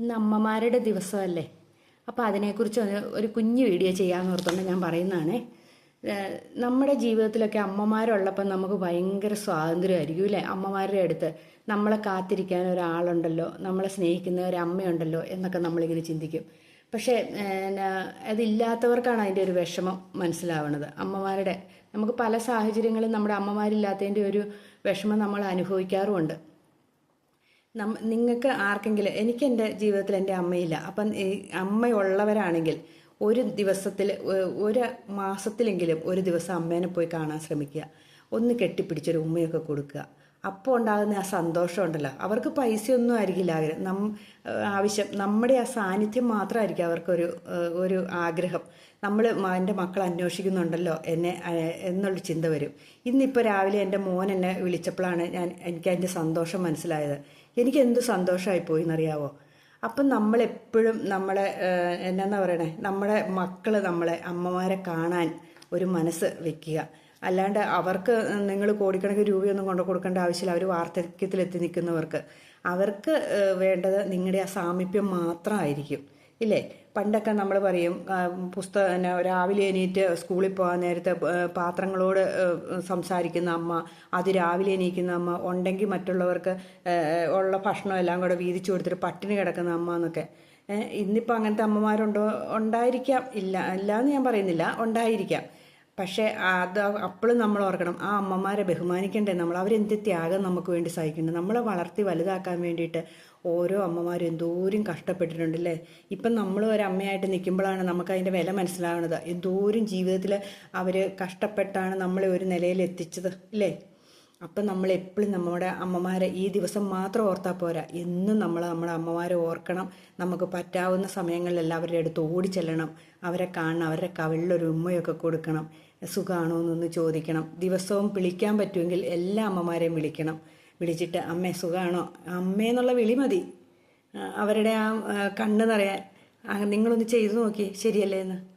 ഇന്ന് അമ്മമാരുടെ ദിവസമല്ലേ? അപ്പോൾ അതിനെക്കുറിച്ച് ഒരു കുഞ്ഞു വീഡിയോ ചെയ്യാമെന്ന് ഓർത്തുകൊണ്ട് ഞാൻ പറയുന്നതാണേ. നമ്മുടെ ജീവിതത്തിലൊക്കെ അമ്മമാരുള്ളപ്പം നമുക്ക് ഭയങ്കര സ്വാതന്ത്ര്യമായിരിക്കും അല്ലേ? അമ്മമാരുടെ അടുത്ത് നമ്മളെ കാത്തിരിക്കാൻ ഒരാളുണ്ടല്ലോ നമ്മളെ സ്നേഹിക്കുന്ന ഒരു അമ്മയുണ്ടല്ലോ എന്നൊക്കെ നമ്മളിങ്ങനെ ചിന്തിക്കും. പക്ഷേ അതില്ലാത്തവർക്കാണ് അതിന്റെ ഒരു വിഷമം മനസ്സിലാവുന്നത് അമ്മമാരുടെ നമുക്ക് പല സാഹചര്യങ്ങളും നമ്മുടെ അമ്മമാരില്ലാത്തതിന്റെ ഒരു വിഷമം നമ്മൾ അനുഭവിക്കാറുമുണ്ട്. നമ്മ നിങ്ങൾക്ക് ആർക്കെങ്കിലും എനിക്ക് എന്റെ ജീവിതത്തിൽ എന്റെ അമ്മയില്ല. അപ്പം ഈ അമ്മയുള്ളവരാണെങ്കിൽ ഒരു ദിവസത്തിൽ ഒരു മാസത്തിലെങ്കിലും ഒരു ദിവസം അമ്മേനെ പോയി കാണാൻ ശ്രമിക്കുക. ഒന്ന് കെട്ടിപ്പിടിച്ചൊരു ഉമ്മയൊക്കെ കൊടുക്കുക. അപ്പോൾ ഉണ്ടാകുന്ന ആ സന്തോഷം ഉണ്ടല്ലോ. അവർക്ക് പൈസയൊന്നും ആയിരിക്കില്ല ആഗ്രഹം നം ആവശ്യം നമ്മുടെ ആ സാന്നിധ്യം മാത്രമായിരിക്കും അവർക്കൊരു ഒരു ആഗ്രഹം. നമ്മൾ എന്റെ മക്കൾ അന്വേഷിക്കുന്നുണ്ടല്ലോ എന്നെ എന്നുള്ള ചിന്ത വരും. ഇന്നിപ്പോൾ രാവിലെ എന്റെ മോൻ എന്നെ വിളിച്ചപ്പോഴാണ് ഞാൻ എനിക്ക് അതിന്റെ സന്തോഷം മനസ്സിലായത്. എനിക്ക് എന്ത് സന്തോഷമായി പോയി എന്നറിയാവോ? അപ്പം നമ്മളെപ്പോഴും നമ്മളെ എന്നാന്നാ എന്നാ പറയണേ? നമ്മുടെ മക്കൾ നമ്മളെ അമ്മമാരെ കാണാൻ ഒരു മനസ്സ് വെക്കുക. അല്ലാണ്ട് അവർക്ക് നിങ്ങൾ കോടിക്കണക്കിന് രൂപയൊന്നും കൊണ്ടു കൊടുക്കേണ്ട ആവശ്യമില്ല. അവർ വാർദ്ധക്യത്തിലെത്തി നിൽക്കുന്നവർക്ക്. അവർക്ക് വേണ്ടത് നിങ്ങളുടെ ആ സാമീപ്യം മാത്രമായിരിക്കും. ഇല്ലേ? പണ്ടൊക്കെ നമ്മൾ പറയും പുസ്തകം രാവിലെ എണീറ്റ് സ്കൂളിൽ പോകാൻ നേരത്തെ പാത്രങ്ങളോട് സംസാരിക്കുന്ന അമ്മ അത് രാവിലെ എണീക്കുന്ന അമ്മ ഉണ്ടെങ്കിൽ മറ്റുള്ളവർക്ക് ഉള്ള ഭക്ഷണം എല്ലാം കൂടെ വീതിച്ചു കൊടുത്തിട്ട് പട്ടിണി കിടക്കുന്ന അമ്മ എന്നൊക്കെ. ഇന്നിപ്പോൾ അങ്ങനത്തെ അമ്മമാരുണ്ടോ? ഉണ്ടായിരിക്കാം. ഇല്ല ഇല്ല എന്ന് ഞാൻ പറയുന്നില്ല. ഉണ്ടായിരിക്കാം. പക്ഷേ അത് അപ്പോഴും നമ്മൾ ഓർക്കണം ആ അമ്മമാരെ ബഹുമാനിക്കണ്ടേ നമ്മൾ? അവരെന്ത് ത്യാഗം നമുക്ക് വേണ്ടി സഹിക്കുന്നുണ്ട്? നമ്മളെ വളർത്തി വലുതാക്കാൻ വേണ്ടിയിട്ട് ഓരോ അമ്മമാരും എന്തോരം കഷ്ടപ്പെട്ടിട്ടുണ്ട് അല്ലേ ഇപ്പം നമ്മൾ ഒരു അമ്മയായിട്ട് നിൽക്കുമ്പോഴാണ് നമുക്ക് അതിന്റെ വില മനസ്സിലാവുന്നത്. എന്തോരം ജീവിതത്തിൽ അവർ കഷ്ടപ്പെട്ടാണ് നമ്മളെ ഒരു നിലയിൽ എത്തിച്ചത് അല്ലേ? അപ്പം നമ്മൾ എപ്പോഴും നമ്മുടെ അമ്മമാരെ ഈ ദിവസം മാത്രം ഓർത്താൽ പോരാ. എന്നും നമ്മൾ നമ്മുടെ അമ്മമാരെ ഓർക്കണം. നമുക്ക് പറ്റാവുന്ന സമയങ്ങളിലെല്ലാം അവരുടെ അടുത്ത് ഓടിച്ചെല്ലണം അവരെ കാണണം. അവരുടെ കവിളിലൊരു ഉമ്മയൊക്കെ കൊടുക്കണം. സുഖമാണോ എന്നൊന്ന് ചോദിക്കണം. ദിവസവും വിളിക്കാൻ പറ്റുമെങ്കിൽ എല്ലാ അമ്മമാരെയും വിളിക്കണം. വിളിച്ചിട്ട് അമ്മേ സുഖമാണോ അമ്മയെന്നുള്ള വിളി മതി. അവരുടെ ആ, കണ്ണ് നിറയാൻ. നിങ്ങളൊന്ന് ചെയ്തു നോക്കി. ശരിയല്ലേ എന്ന്